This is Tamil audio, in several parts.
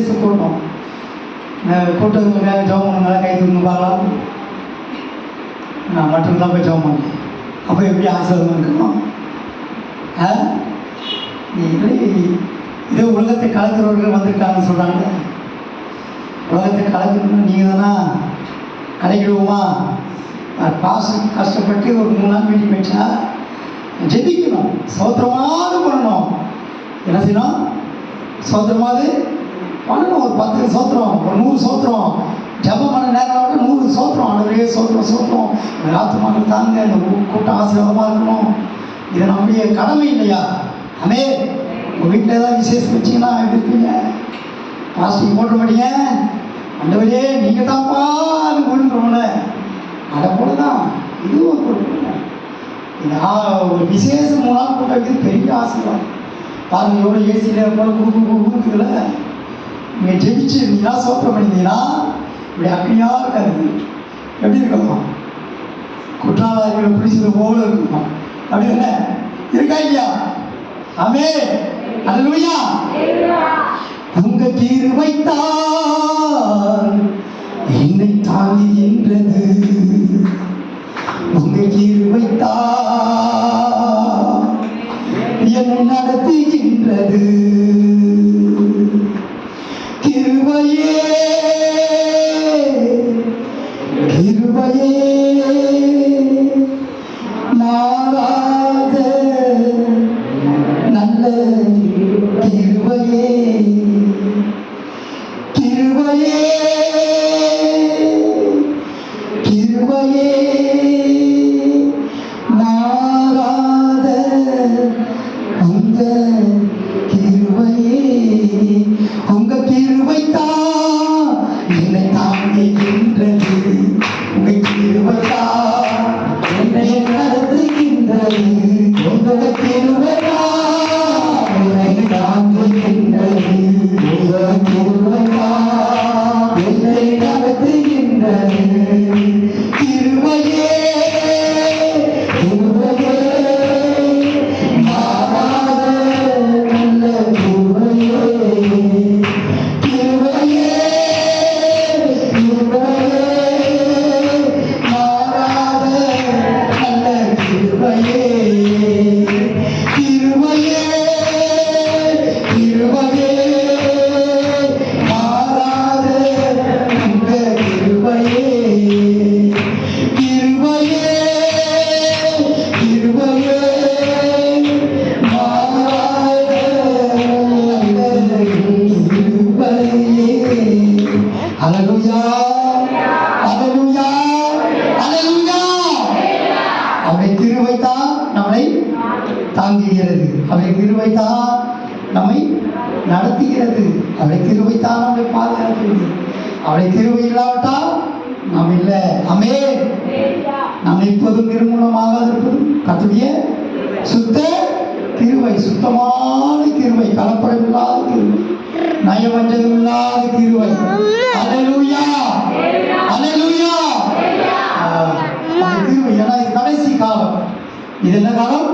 விசேஷ கூட்டம் அஹ் மேலே ஜெபம் பண்ணுங்க கை தூங்க பார்க்கலாம் நான் மட்டும் தான் போய் ஜெபம் பண்ணேன் அப்போ எப்படி ஆசீர்வாதம் இருக்கணும் ஆ நீ உலகத்தை கலக்கிறவர்கள் வந்திருக்காங்கன்னு சொல்கிறாங்க உலகத்தை கலக்கணும்னு நீங்கள் தானா கலைக்கிடுவோமா காசு கஷ்டப்பட்டு ஒரு மூணு நாள் மீட்டிங் வச்சா ஜெபிக்கணும் சோத்திரமாவது பண்ணணும் என்ன செய்யணும் சோத்திரமாவது பண்ணணும் ஒரு பத்து சோத்திரம் ஒரு நூறு சோத்திரம். ஜபம் பண்ண நேரம் விட நூறு சோத்திரம் ஆண்டவரே சோத்திரம் சோத்திரம். இந்த ஆத்மாக்கள் தாங்க இந்த கூட்டம் ஆசீர்வாதமாக இருக்கணும். இது நம்முடைய கடமை இல்லையா? அமே உங்கள் வீட்டில் ஏதாவது விசேஷம் வச்சிங்கன்னா எப்படி இருப்பீங்க? பாஸ்டிங் போட்ட மாட்டீங்க? அண்டவரே நீங்கள் தான்ப்பா கொடுக்குறோம்ல அதை போல தான் இதுவும் ஒரு பொருள் இந்த ஒரு விசேஷம் மூணு நாள் கூட்டம் பெரிய ஆசீர்வாதம். பாருங்க எவ்வளோ ஏசியில் போல குடு குடு நீங்கள் ஜெபிச்சு இருந்தீங்கன்னா சோத்திரம் பண்ணியிருந்தீங்கன்னா இப்படி அக்னியாக இருக்காது. எப்படி இருக்கும் குற்றாலயங்களை பிடிச்சது போல இருக்கும் அப்படி தானே இருக்கா இல்லையா? அமே அல்லையா உங்க கீறு வைத்தால் என்னை தாங்குகின்றது உங்க கீறு வைத்தால் என்னை நடத்துகின்றது. கிருபையே. அவருடைய கிருபை இல்லாவிட்டால் நாம் இல்லை. அமே நாம் இப்போதும் நிர்மூலமாக இருப்பதும் கத்துடைய சுத்த கிருவை சுத்தமான கிருவை கலப்படம் இல்லாத கிருபை நயவஞ்சகம் இல்லாத கிருபை. அல்லேலூயா அல்லேலூயா ஆஹ், அந்த ஏன்னா இது கடைசி காலம். இது என்ன காலம்?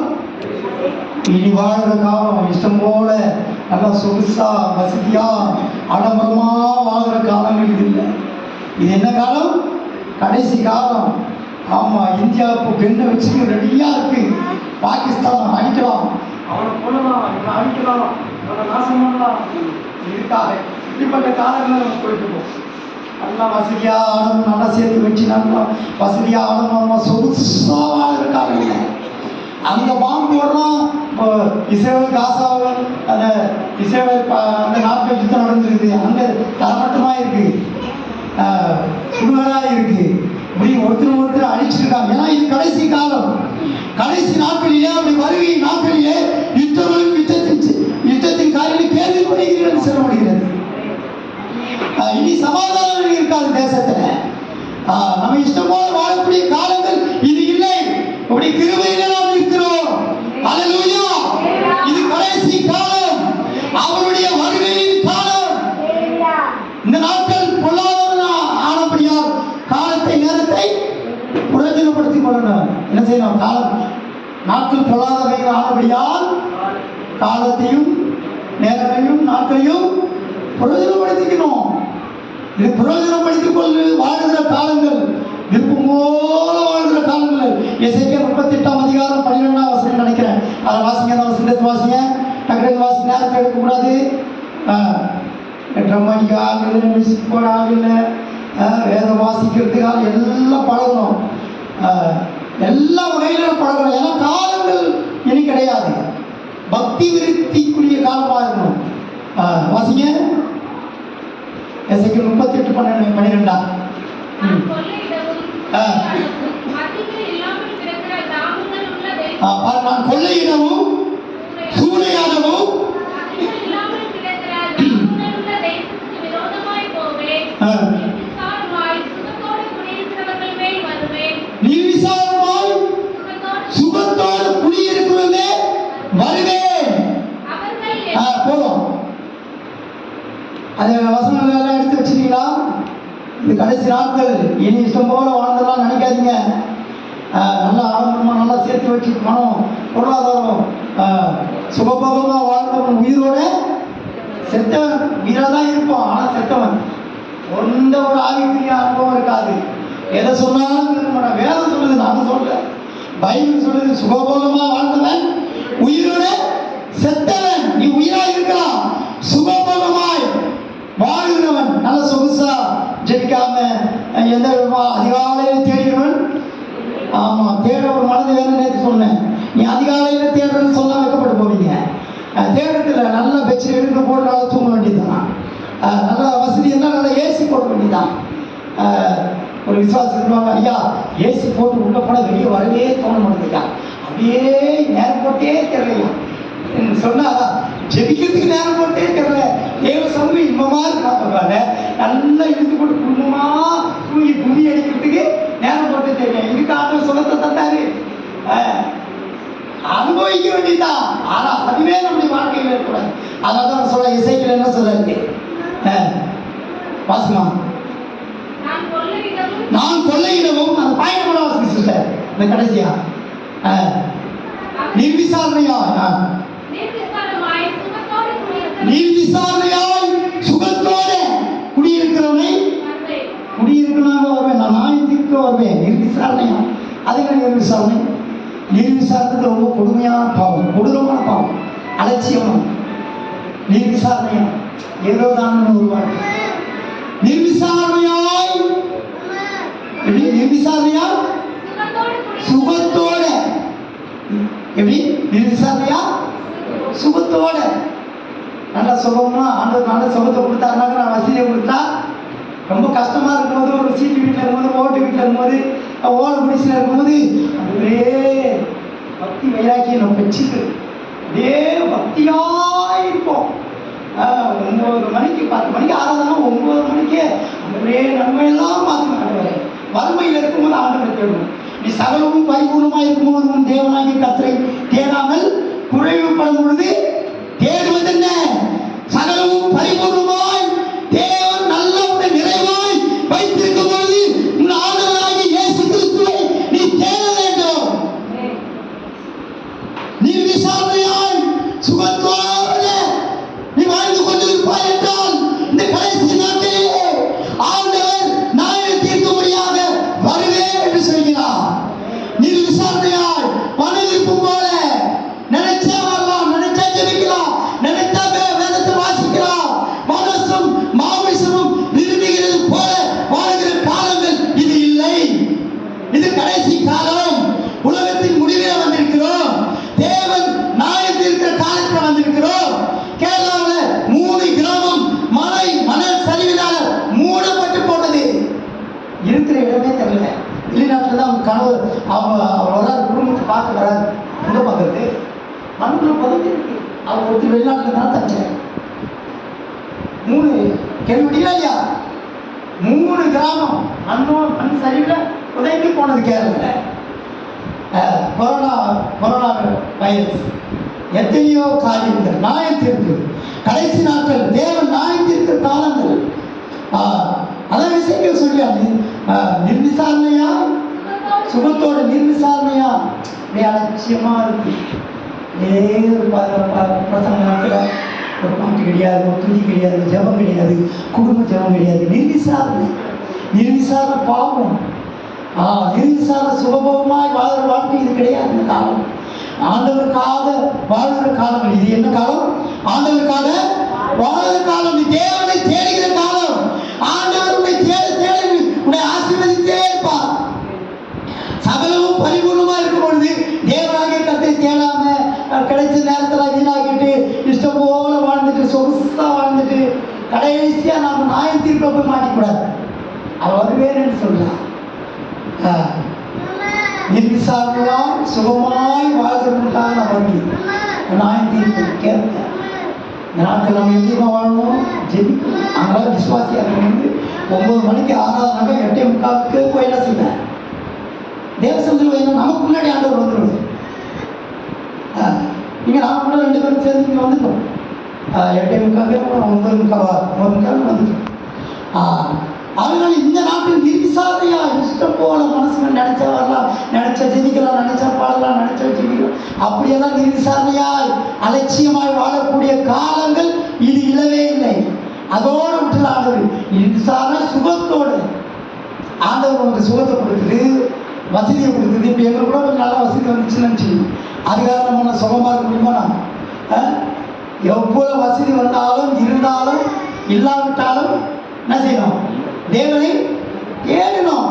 இனி வாழ்கிற காலம். இஷ்டம் போல நல்லா சொகுசா வசதியா ஆடம்பரமா வாழ்கிற காலங்கள் இது இல்லை. இது என்ன காலம்? கடைசி காலம். ஆமா இந்தியா இப்போ பெண்ணை வச்சுக்க ரெடியா இருக்கு. பாகிஸ்தான் அடிக்கலாம். அவனை கொள்ளலாம் இவனை அடிக்கலாம். அவனை நாசம் பண்ணலாம் இருக்காது. இப்படிப்பட்ட காலங்களில் நம்ம போயிட்டு இருக்கோம். நல்லா வசதியா ஆடணும் நல்லா சேர்த்து வச்சு நல்லா வசதியா ஆடணும் நம்ம சொகுசா வாழ்கிற காலம் இல்லை அங்க பாம்பு போடுறோம் இப்போ இஸ்ரேல் காசாவில் அந்த இஸ்ரேல் அந்த நாட்கள் யுத்தம் நடந்திருக்குது. அங்கே தரமட்டமா இருக்கு. சுடுகாடாக இருக்கு. இப்படி ஒருத்தர் ஒருத்தர் அழிச்சிருக்காங்க ஏன்னா இது கடைசி காலம். கடைசி நாட்களிலே அப்படி வருகை நாட்களிலே யுத்தங்களும் யுத்தத்தின் யுத்தத்தின் காரியம் கேள்விப்படுகிறது சொல்லப்படுகிறது. இனி சமாதானம் இருக்காது தேசத்துல. ஆஹ் நம்ம இஷ்டம் போல வாழக்கூடிய காலங்கள் இது இல்லை. அப்படி கிருபையில நாம் இருக்கிறோம் அல்லேலூயா இது கடைசி காலம் அவருடைய வருகையின் காலம் இந்த நாட்கள் பொல்லாதவன் ஆனபடியால் காலத்தை நேரத்தை பிரயோஜனப்படுத்திக் கொள்ளணும் என்ன செய்யணும் காலம் நாட்கள் பொல்லாதவைகள் ஆனபடியால் காலத்தையும் நேரத்தையும் நாட்களையும் பிரயோஜனப்படுத்திக்கணும் இது பிரயோஜனப்படுத்திக் கொண்டு வாழ்கிற காலங்கள் விருப்பம் போல வாழ்கிற காலங்கள். இசைக்க முப்பத்தி எட்டாம் அதிகாரம் பன்னிரெண்டாம் வசனம் நினைக்கிறேன். அதை வாசிங்க அந்த வசனத்தை வாசிங்க. டக்குனு வாசி நேரத்தை எடுக்கக்கூடாது எட்டரை மணிக்கு ஆகல மியூசிக் போட ஆகல வேதம் வாசிக்கிறதுக்காக எல்லாம் பழகணும். எல்லா வகையிலும் பழகணும் ஏன்னா காலங்கள் இனி கிடையாது. பக்தி விருத்திக்குரிய காலமாக இருக்கணும். வாசிங்க. எசைக்கு முப்பத்தி எட்டு பன்னெண்டு பன்னிரெண்டா? நான் கொள்ளையிடவும், ஆ. அந்த வசனங்கள் எல்லாம் எடுத்து வச்சுருக்கீங்களா? இது கடைசி நாட்கள் இனி இஷ்டம் போல வாழ்ந்தெல்லாம் நினைக்காதீங்க. நல்லா ஆரம்பமாக நல்லா சேர்த்து வச்சு பணம் பொருளாதாரம் சுகபோகமாக வாழ்ந்தவன் உயிரோட செத்தவன் உயிராக தான் இருப்பான். ஆனால் செத்தவன் எந்த ஒரு ஆவிக்குரிய அனுபவம் இருக்காது. எதை சொன்னாலும் கேட்க வேதம் சொல்லுது நான் சொல்றேன் பைபிள் சொல்லுது சுகபோகமாக வாழ்ந்தவன் உயிரோட செத்தவன். நீ உயிராக இருக்கலாம். சுகபோகமாக வாழ்கிறவன் நல்ல சொகுசா ஜெயிக்காம எந்த விதமா அதிகாலையில் தேடுகிறவன்? ஆமா தேட ஒரு மனது வேணும் நேற்று சொன்னேன். நீ அதிகாலையில் தேடுறன்னு சொல்ல வைக்கப்பட்டு போவீங்க. அஹ், தேடுறதுல நல்ல பெட்ஷீட் எடுக்க போட்டு தூங்க வேண்டியதுதான். நல்ல வசதி இருந்தால் நல்ல ஏசி போட வேண்டியதுதான். ஒரு விசுவாசம் சொல்லுவாங்க ஐயா ஏசி போட்டு உள்ள போனால் வெளியே வரவே தோண மாட்டேங்கா அப்படியே நேரம் போட்டே தெரியலையா சொன்னா ஜெபிக்கிறதுக்கு நேரம் போட்டே தெரியல இன்பமா இருக்காங்க நல்லா இழுத்து போட்டு குடும்பமா தூங்கி கும்மி அடிக்கிறதுக்கு நேரம் போட்டு தெரியல இதுக்கு ஆண்டவர் சுகத்தை தந்தாரு. அனுபவிக்க வேண்டியதுதான். ஆனா அதுவே நம்முடைய வாழ்க்கையில் இருக்கக்கூடாது அதனால தான் சொல்ல இசைக்கில் என்ன சொல்றாரு? அஹ், வாசுமா நான் கொள்ளையிடவும் நான் அந்த பயணப்பட வாசிக்க சிஸ்டர் இந்த கடைசியா? நிர்விசாரணையா அஹ், நிர்விசாரமாய் சுகத்தோடு எல்லோருமே வருவேன் நிர்விசாரணையா அதுக்கு நிர்விசாரணை நிர்விசாரத்துக்கு ரொம்ப கொடுமையான பாவம். கொடூரமான பாவம். அலட்சியமான நிர்விசாரணையா? ஏதோ தான் வருவாங்க நிர்விசாரணையாய்? எப்படி? நிர்விசாரணையா? சுகத்தோட. எப்படி? நிர்விசாரணையா? சுகத்தோட. நல்ல சுகமா ஆண்டு நல்ல சுகத்தை கொடுத்தாருனாக்க நான் வசதியை கொடுத்தா ரொம்ப கஷ்டமாக இருக்கும்போது ஒரு சீட்டு வீட்டில் இருக்கும்போது ஓட்டு வீட்டில் இருக்கும்போது ஓலை குடிசில் இருக்கும்போது அப்படியே பக்தி வைராக்கியம் நம்ம வச்சுட்டு அப்படியே பக்தியாக இருப்போம். ஒன்பது மணிக்கு பத்து மணிக்கு ஆராதனா ஒன்பது மணிக்கு அதுவே நன்மையெல்லாம் பார்த்து ஆண்டவரே. வறுமையில் இருக்கும்போது ஆண்டவரை தேடணும் நீ சகலமும் பரிபூர்ணமாக இருக்கும்போது உன் தேவனாகி கத்தரை தேடாமல் குறைவுபடும் பொழுது மண்ணுக்குள்ள பதவி இருக்கு. அவங்க ஒருத்தர் வெளிநாட்டில் தான் தச்சேன் மூணு கேள்விப்பட்டீங்களா ஐயா மூணு கிராமம். மண்ணோ மண் சரிவில் உதவி போனது கேரள கொரோனா கொரோனா வைரஸ். எத்தனையோ காரியங்கள் நாயத்திற்கு கடைசி நாட்கள் தேவன் நாயத்திற்கு காலங்கள். ஆஹ், விஷயங்கள் சொல்லியாரு நிர்விசாரணையா? சுகத்தோட நிர்விசாரணையா? அலட்சியமா இருக்கு. ஏ ஒரு ப- ப- ஒரு பாட்டு கிடையாது ஒரு துணி கிடையாது ஜபம் ஜெபம் கிடையாது குடும்ப ஜெபம் கிடையாது நிர்விசாரணை நிர்விசார பாவம் ஆ நிர்விசார சுகபோகமாய் வாழ்கிற வாழ்க்கை இது கிடையாது. இந்த காலம். ஆண்டவருக்காக வாழ்கிற காலம் இது என்ன காலம்? ஆண்டவருக்காக வாழ்கிற காலம் தேவனை தேடுகிற காலம். ஆ கடைசியா நம்ம நாயம் தீர்ப்பை போய் மாட்டிக்கூடாது அவர் வருவேன்னு சொல்றான் ஆஹ், நிர்விசாரணையால் சுகமாய் வாழ்கிறதுக்காக அவருக்கு. நாயம் தீர்ப்பு கேட்க இந்த நாட்டில் நம்ம எங்கேயுமா வாழணும். ஜெபிக்கணும். அதனால விசுவாசியாக இருக்கணும் ஒன்பது மணிக்கு ஆறாவது எட்டே முக்காவுக்கு போய் செய்வேன் தேவசந்தில் வைங்க. நமக்கு முன்னாடி ஆண்டவர் வந்துடுவார் நீங்கள் நான் கூட ரெண்டு பேரும் சேர்ந்து இங்கே வந்துட்டோம். எட்டே முக்கால் ஒன்பது முக்காவா ஒன்பது முக்கால் வந்துட்டோம் அதனால இந்த நாட்டில் நிர்விசாரையா இஷ்டம் போல மனசுல நினைச்ச வரலாம் நினைச்ச ஜெபிக்கலாம் நினைச்ச பாடலாம் நினைச்ச ஜெபிக்கலாம் அப்படியெல்லாம் நிர்விசாரணையாய் அலட்சியமாய் வாழக்கூடிய காலங்கள் இது இல்லவே இல்லை. அதோடு விட்டுல ஆண்டவர் நிர்விசார சுகத்தோடு. ஆண்டவர் உங்களுக்கு சுகத்தை கொடுக்குது வசதியை கொடுக்குது இப்போ எங்களுக்கு கூட கொஞ்சம் நல்ல வசதி வந்துச்சுன்னு நினச்சி அதுக்காக நம்ம சுகமாக இருக்க முடியுமா? எவ்வளவு வசதி வந்தாலும் இருந்தாலும் இல்லாவிட்டாலும் என்ன செய்யணும்? தேவனை தேடணும்.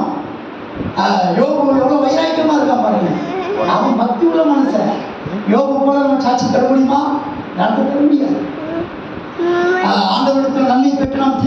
ஆ, யோபு எவ்வளோ வைராக்கியமாக இருக்கான் பாருங்க. அவன் பக்தி உள்ள மனுஷன். யோபு போல நம்ம சாட்சி தர முடியுமா? நடத்த முடியாது. ஆ, ஆண்டவரிடத்தில் நன்மை பெற்று நாம்